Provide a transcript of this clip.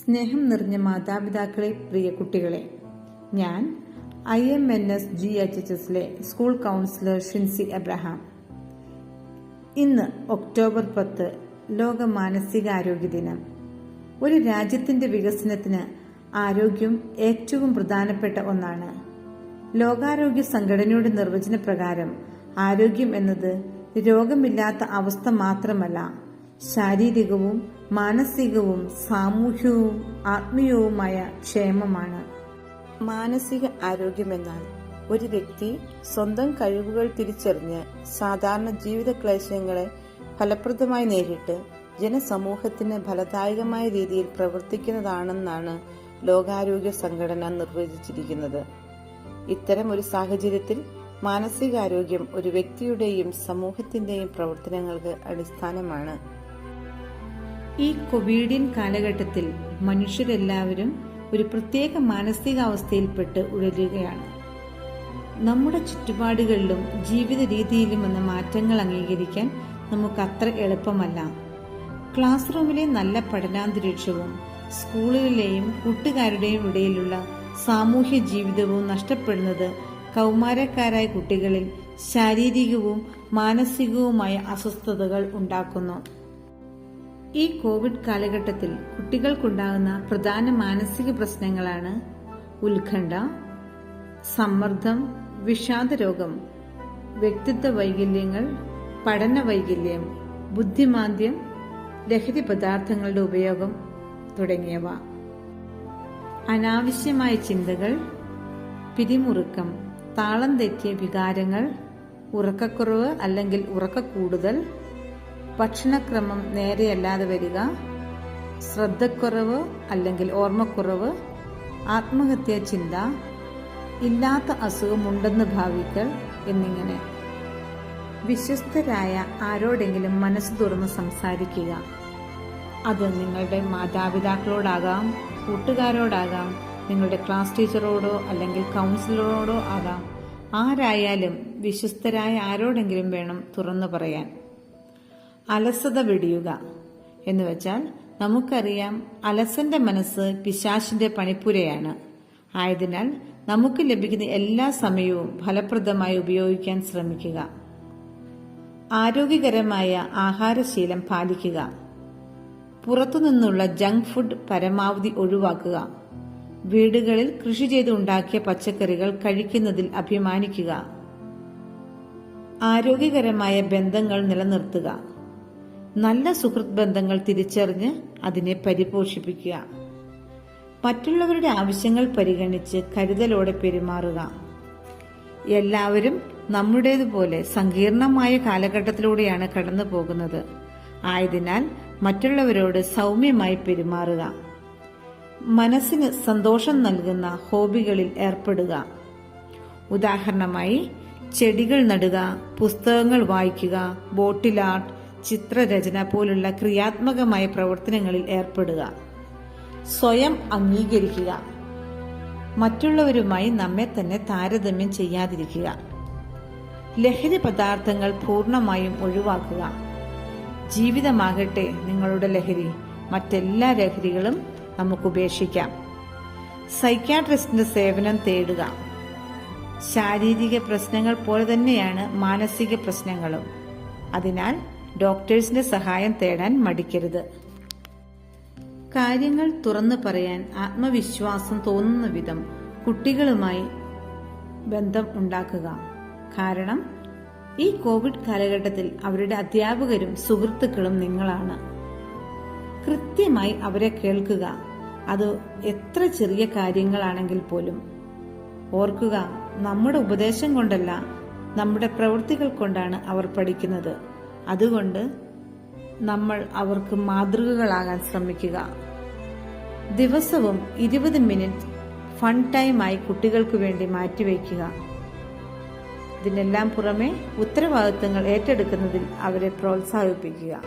സ്നേഹം നിറഞ്ഞ മാതാപിതാക്കളെ പ്രിയ കുട്ടികളെ. ഞാൻ I M N S G H H എസിലെ സ്കൂൾ കൗൺസിലർ ഷിൻസി എബ്രഹാം ഇന്ന് ഒക്ടോബർ പത്ത് ലോക മാനസികാരോഗ്യ ദിനം. ഒരു രാജ്യത്തിന്റെ വികസനത്തിന് ആരോഗ്യം ഏറ്റവും പ്രധാനപ്പെട്ട ഒന്നാണ്. ലോകാരോഗ്യ സംഘടനയുടെ നിർവചന പ്രകാരം ആരോഗ്യം എന്നത് രോഗമില്ലാത്ത അവസ്ഥ മാത്രമല്ല ശാരീരികവും മാനസികവും സാമൂഹ്യവും ആത്മീയവുമായ ക്ഷേമമാണ്. മാനസിക ആരോഗ്യമെന്നാൽ ഒരു വ്യക്തി സ്വന്തം കഴിവുകൾ തിരിച്ചറിഞ്ഞ് സാധാരണ ജീവിത ക്ലേശങ്ങളെ ഫലപ്രദമായി നേരിട്ട് ജനസമൂഹത്തിന് ഫലദായകമായ രീതിയിൽ പ്രവർത്തിക്കുന്നതാണെന്നാണ് ലോകാരോഗ്യ സംഘടന നിർവചിച്ചിരിക്കുന്നത്. ഇത്തരം ഒരു സാഹചര്യത്തിൽ മാനസികാരോഗ്യം ഒരു വ്യക്തിയുടെയും സമൂഹത്തിന്റെയും പ്രവർത്തനങ്ങൾക്ക് അടിസ്ഥാനമാണ്. ഈ കോവിഡിൻ കാലഘട്ടത്തിൽ മനുഷ്യരെല്ലാവരും ഒരു പ്രത്യേക മാനസികാവസ്ഥയിൽപ്പെട്ട് ഉഴലുകയാണ്. നമ്മുടെ ചുറ്റുപാടുകളിലും ജീവിത രീതിയിലും വന്ന മാറ്റങ്ങൾ അംഗീകരിക്കാൻ നമുക്ക് അത്ര എളുപ്പമല്ല. ക്ലാസ് റൂമിലെ നല്ല പഠനാന്തരീക്ഷവും സ്കൂളിലെയും കൂട്ടുകാരുടെയും ഇടയിലുള്ള സാമൂഹ്യ ജീവിതവും നഷ്ടപ്പെടുന്നത് കൗമാരക്കാരായ കുട്ടികളിൽ ശാരീരികവും മാനസികവുമായ അസ്വസ്ഥതകൾ ഉണ്ടാക്കുന്നു. ഈ കോവിഡ് കാലഘട്ടത്തിൽ കുട്ടികൾക്കുണ്ടാകുന്ന പ്രധാന മാനസിക പ്രശ്നങ്ങളാണ് ഉത്കണ്ഠ സമ്മർദ്ദം വിഷാദരോഗം വ്യക്തിത്വ വൈകല്യങ്ങൾ പഠന വൈകല്യം ബുദ്ധിമാന്ദ്യം ലഹരി പദാർത്ഥങ്ങളുടെ ഉപയോഗം തുടങ്ങിയവ. അനാവശ്യമായ ചിന്തകൾ പിരിമുറുക്കം താളം തെറ്റിയ വികാരങ്ങൾ ഉറക്കക്കുറവ് അല്ലെങ്കിൽ ഉറക്ക കൂടുതൽ ഭക്ഷണക്രമം നേരെയല്ലാതെ വരിക ശ്രദ്ധക്കുറവ് അല്ലെങ്കിൽ ഓർമ്മക്കുറവ് ആത്മഹത്യാ ചിന്ത ഇല്ലാത്ത അസുഖമുണ്ടെന്ന് ഭാവിക്കൽ എന്നിങ്ങനെ. വിശ്വസ്തരായ ആരോടെങ്കിലും മനസ്സ് തുറന്ന് സംസാരിക്കുക. അത് നിങ്ങളുടെ മാതാപിതാക്കളോടാകാം കൂട്ടുകാരോടാകാം നിങ്ങളുടെ ക്ലാസ് ടീച്ചറോടോ അല്ലെങ്കിൽ കൗൺസിലറോടോ ആകാം. ആരായാലും വിശ്വസ്തരായ ആരോടെങ്കിലും വേണം തുറന്നു പറയാൻ. അലസത വെടിയുക എന്ന് വെച്ചാൽ നമുക്കറിയാം അലസന്റെ മനസ്സ് പിശാശിന്റെ പണിപ്പുരയാണ്. ആയതിനാൽ നമുക്ക് ലഭിക്കുന്ന എല്ലാ സമയവും ഫലപ്രദമായി ഉപയോഗിക്കാൻ ശ്രമിക്കുക. ആരോഗ്യകരമായ ആഹാരശീലം പാലിക്കുക. പുറത്തുനിന്നുള്ള ജങ്ക് ഫുഡ് പരമാവധി ഒഴിവാക്കുക. വീടുകളിൽ കൃഷി ചെയ്ത് ഉണ്ടാക്കിയ പച്ചക്കറികൾ കഴിക്കുന്നതിൽ അഭിമാനിക്കുക. ആരോഗ്യകരമായ ബന്ധങ്ങൾ നിലനിർത്തുക. നല്ല സുഹൃത്ത് ബന്ധങ്ങൾ തിരിച്ചറിഞ്ഞ് അതിനെ പരിപോഷിപ്പിക്കുക. മറ്റുള്ളവരുടെ ആവശ്യങ്ങൾ പരിഗണിച്ച് കരുതലോടെ പെരുമാറുക. എല്ലാവരും നമ്മുടേതുപോലെ സങ്കീർണമായ കാലഘട്ടത്തിലൂടെയാണ് കടന്നു പോകുന്നത്. ആയതിനാൽ മറ്റുള്ളവരോട് സൗമ്യമായി പെരുമാറുക. മനസ്സിന് സന്തോഷം നൽകുന്ന ഹോബികളിൽ ഏർപ്പെടുക. ഉദാഹരണമായി ചെടികൾ നടുക പുസ്തകങ്ങൾ വായിക്കുക ബോട്ടിൽ ആർട്ട് ചിത്രരചന പോലുള്ള ക്രിയാത്മകമായ പ്രവർത്തനങ്ങളിൽ ഏർപ്പെടുക. സ്വയം അംഗീകരിക്കുക. മറ്റുള്ളവരുമായി നമ്മെ തന്നെ താരതമ്യം ചെയ്യാതിരിക്കുക. ലഹരി പദാർത്ഥങ്ങൾ പൂർണമായും ഒഴിവാക്കുക. ജീവിതമാകട്ടെ നിങ്ങളുടെ ലഹരി മറ്റെല്ലാ ലഹരികളും നമുക്ക് ഉപേക്ഷിക്കാം. സൈക്യാട്രിസ്റ്റിന്റെ സേവനം തേടുക. ശാരീരിക പ്രശ്നങ്ങൾ പോലെ തന്നെയാണ് മാനസിക പ്രശ്നങ്ങളും. അതിനാൽ ഡോക്ടേഴ്സിന്റെ സഹായം തേടാൻ മടിക്കരുത്. കാര്യങ്ങൾ തുറന്നു പറയാൻ ആത്മവിശ്വാസം തോന്നുന്ന വിധം കുട്ടികളുമായി ബന്ധം ഉണ്ടാക്കുക. കാരണം ഈ കോവിഡ് കാലഘട്ടത്തിൽ അവരുടെ അധ്യാപകരും സുഹൃത്തുക്കളും നിങ്ങളാണ്. കൃത്യമായി അവരെ കേൾക്കുക. അത് എത്ര ചെറിയ കാര്യങ്ങളാണെങ്കിൽ പോലും. ഓർക്കുക നമ്മുടെ ഉപദേശം കൊണ്ടല്ല നമ്മുടെ പ്രവൃത്തികൾ കൊണ്ടാണ് അവർ പഠിക്കുന്നത്. അതുകൊണ്ട് നമ്മൾ അവർക്ക് മാതൃകകളാകാൻ ശ്രമിക്കുക. ദിവസവും ഇരുപത് മിനിറ്റ് ഫൺ ടൈമായി കുട്ടികൾക്ക് വേണ്ടി മാറ്റിവെക്കുക. ഇതിനെല്ലാം പുറമെ ഉത്തരവാദിത്തങ്ങൾ ഏറ്റെടുക്കുന്നതിൽ അവരെ പ്രോത്സാഹിപ്പിക്കുക.